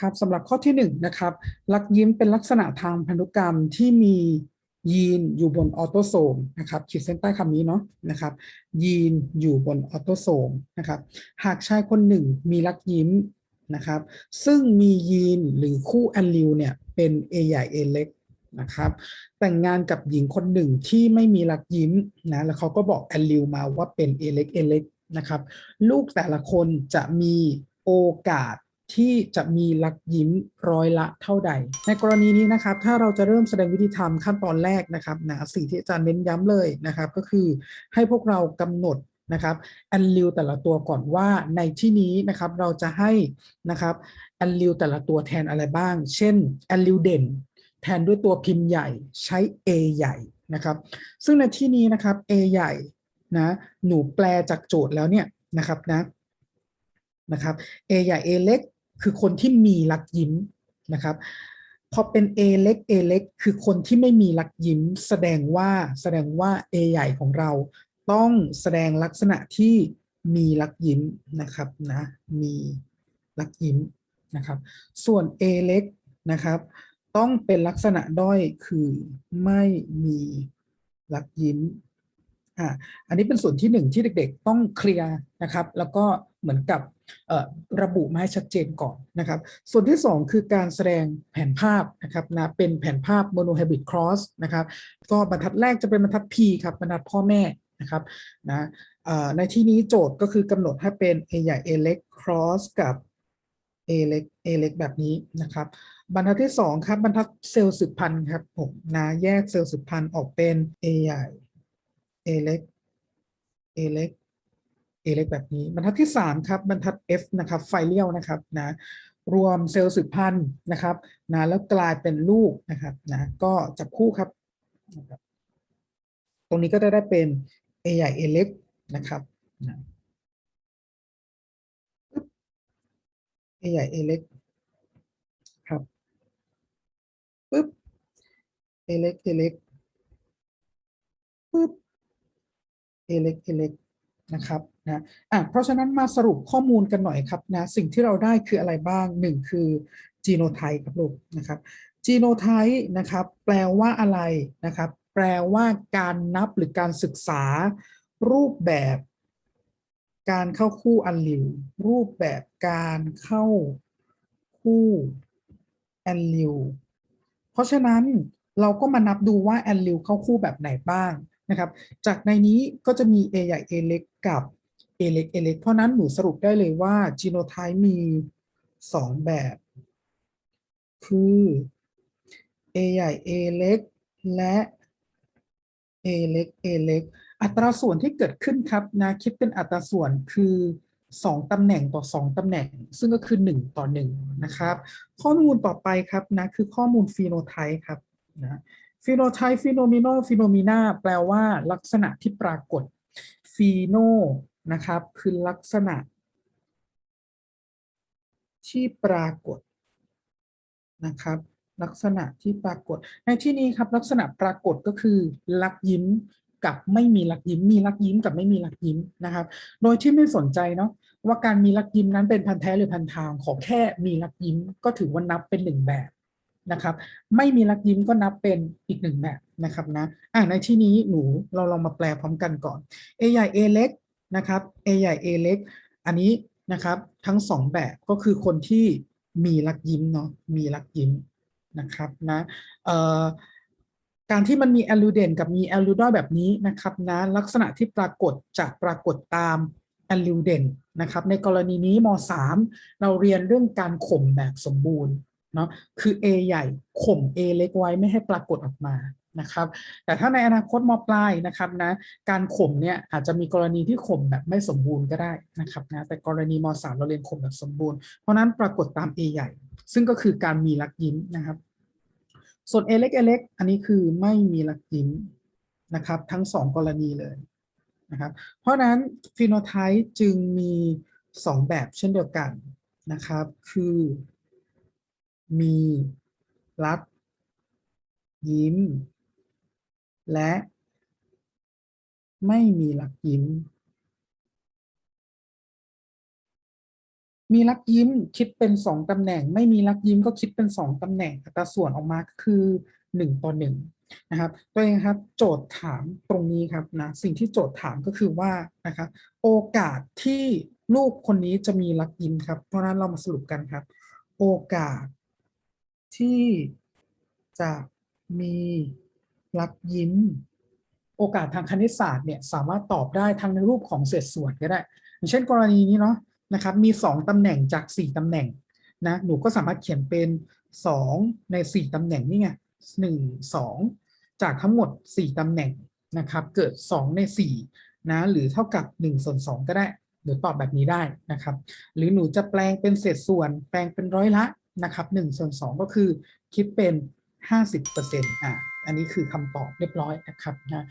นะครับสำหรับข้อที่หนึ่งนะครับลักยิ้มเป็นลักษณะทางพันธุกรรมที่มียีนอยู่บนออโตโซมนะครับขีดเส้นใต้คำนี้เนาะนะครับยีนอยู่บนออโตโซมนะครับหากชายคนหนึ่งมีลักยิ้มนะครับซึ่งมียีนหรือคู่แอนลิวเนี่ยเป็น A ใหญ่ A เล็กนะครับแต่งงานกับหญิงคนหนึ่งที่ไม่มีลักยิ้มนะแล้วเขาก็บอกแอนลิวมาว่าเป็น A เล็ก A เล็กนะครับลูกแต่ละคนจะมีโอกาส ที่จะมีลักยิ้มร้อยละเท่าใด ในกรณีนี้นะครับ ถ้าเราจะเริ่มแสดงวิธีทำขั้นตอนแรกนะครับนะสิ่งที่อาจารย์เน้นย้ำเลยนะครับ ก็คือให้พวกเรากำหนดนะครับแอนลิวแต่ละตัวก่อนว่าในที่นี้นะครับเราจะให้นะครับแอนลิวแต่ละตัวแทนอะไรบ้าง เช่นแอนลิวเด่น แทนด้วยตัวพิมพ์ใหญ่ใช้ A ใหญ่นะครับ ซึ่งในที่นี้นะครับ A ใหญ่นะหนูแปลจากโจทย์แล้วเนี่ยนะครับนะนะครับ A ใหญ่ A เล็ก คือคนที่มีลักยิ้มนะครับพอเป็น A เล็ก A เล็ก คือคนที่ไม่มีลักยิ้ม แสดงว่าแสดงว่า A ใหญ่ของเรา ต้องแสดงลักษณะที่มีลักยิ้มนะครับนะมีลักยิ้มนะครับ ส่วน A เล็กนะครับ ต้องเป็นลักษณะด้อยคือไม่มีลักยิ้มอ่าอันนี้เป็นส่วนที่หนึ่งที่เด็ก ๆ ต้องเคลียร์นะครับ แล้วก็ เหมือนกับระบุมาให้ชัดเจนก่อนนะครับ ส่วนที่ 2 คือการแสดงแผนภาพนะครับนะเป็นแผนภาพ monohybrid cross นะครับ ก็บรรทัดแรกจะเป็นบรรทัด P ครับบรรทัดพ่อแม่นะครับนะในที่นี้โจทย์ก็คือกำหนดให้เป็น A ใหญ่ A เล็ก cross กับ A เล็ก A เล็กแบบนี้นะครับ บรรทัดที่ 2 ครับ บรรทัดเซลล์สืบพันธุ์ครับผมนะแยกเซลล์สืบพันธุ์ออกเป็น A ใหญ่ A เล็ก A เล็ก A เล็กแบบนี้ บรรทัดที่ 3 ครับ บรรทัด F นะครับไฟเลี้ยวนะครับนะรวมเซลล์สืบพันธุ์นะครับนะแล้วกลายเป็นลูกนะครับนะก็จับคู่ครับ ตรงนี้ก็จะได้เป็น A ใหญ่ A เล็กนะครับนะ A ใหญ่ A เล็กครับปึ๊บ A เล็ก A เล็กปึ๊บ A เล็ก A เล็กนะครับ นะอะเพราะฉะนั้นมาสรุปข้อมูลกันหน่อยครับนะสิ่งที่เราได้คืออะไรบ้างหนึ่งคือจีโนไทป์ครับลูกนะครับจีโนไทป์นะครับแปลว่าอะไรนะครับ แปลว่าการนับหรือการศึกษา รูปแบบ การเข้าคู่อันลิวรูปแบบการเข้าคู่แอนลิวเพราะฉะนั้นเราก็มานับดูว่าแอนลิวเข้าคู่แบบไหนบ้างนะครับ จากในนี้ก็จะมี A ใหญ่ A เล็กกับ A เล็ก A เล็ก เพราะนั้นหนูสรุปได้เลยว่าจีโนไทป์มี 2 แบบ คือ A ใหญ่ A เล็ก และ A เล็ก A เล็ก อัตราส่วนที่เกิดขึ้นครับนะคิดเป็นอัตราส่วนคือ 2ตำแหน่งต่อ 2ตำแหน่ง ซึ่งก็คือ 1 ต่อ 1 นะครับ ข้อมูลต่อไปครับนะคือข้อมูลฟีโนไทป์ครับนะฟีโนไทป์ฟีโนมิโนฟีโนมิน่าแปลว่าลักษณะที่ปรากฏฟีโน นะครับ คือลักษณะ ที่ปรากฏนะครับ ลักษณะที่ปรากฏ ในที่นี้ครับ ลักษณะปรากฏก็คือ ลักยิ้มกับไม่มีลักยิ้ม มีลักยิ้มกับไม่มีลักยิ้มนะครับ โดยที่ไม่สนใจเนาะว่าการมีลักยิ้มนั้นเป็นพันธุ์แท้หรือพันทาง ขอแค่มีลักยิ้มก็ถือว่านับเป็นหนึ่งแบบนะครับ ไม่มีลักยิ้มก็นับเป็นอีกหนึ่งแบบนะครับนะอ่าในที่นี้หนูเราลองมาแปลพร้อมกันก่อน A ใหญ่ A เล็ก นะครับ A ใหญ่ A เล็ก อันนี้นะครับทั้งสองแบบก็คือคนที่มีลักยิ้มเนาะมีลักยิ้มนะครับนะการที่มันมีแอลูเดนกับมีแอลูดอยแบบนี้นะครับนะลักษณะที่ปรากฏจะปรากฏตามแอลลูเดนนะครับในกรณีนี้ม .3 เราเรียนเรื่องการข่มแบบสมบูรณ์เนาะคือ A ใหญ่ข่ม A เล็กไว้ไม่ให้ปรากฏออกมา นะครับ แต่ถ้าในอนาคตมปลายนะครับนะการข่มเนี่ยอาจจะมีกรณีที่ข่มแบบไม่สมบูรณ์ก็ได้นะครับนะแต่กรณีม .3 เราเรียนข่มแบบสมบูรณ์เพราะนั้นปรากฏตาม A ใหญ่ ซึ่งก็คือการมีลักยิ้มนะครับ ส่วน A เล็ก A เล็กอันนี้คือไม่มีลักยิ้มนะครับ ทั้งสองกรณีเลยนะครับเพราะนั้นฟีโนไทป์จึงมี 2 แบบเช่นเดียวกันนะครับ คือมีลักยิ้ม และไม่มีลักยิ้ม มีลักยิ้มคิดเป็นสองตำแหน่ง ไม่มีลักยิ้มก็คิดเป็นสองตำแหน่งอัตราส่วนออกมาก็คือหนึ่งต่อหนึ่งนะครับตัวเองครับโจทย์ถามตรงนี้ครับนะสิ่งที่โจทย์ถามก็คือว่านะครับโอกาสที่ลูกคนนี้จะมีลักยิ้มครับ เพราะฉะนั้นเรามาสรุปกันครับ โอกาสที่จะมี ลักยิ้ม โอกาสทางคณิตศาสตร์เนี่ยสามารถตอบได้ทั้งในรูปของเศษส่วนก็ได้อย่างเช่นกรณีนี้เนาะนะครับมี 2 ตำแหน่งจาก 4 ตำแหน่งนะหนูก็สามารถเขียนเป็น 2 ใน 4 ตำแหน่งนี่ไง1 2 จากทั้งหมด 4 ตำแหน่งนะครับเกิด 2 ใน 4 นะหรือเท่ากับ1ส่วน2ก็ได้หนูตอบแบบนี้ได้นะครับ หรือหนูจะแปลงเป็นเศษส่วน แปลงเป็นร้อยละนะครับ1ส่วน2ก็คือคิดเป็น 50%อะ อันนี้คือคำตอบเรียบร้อยนะครับนะ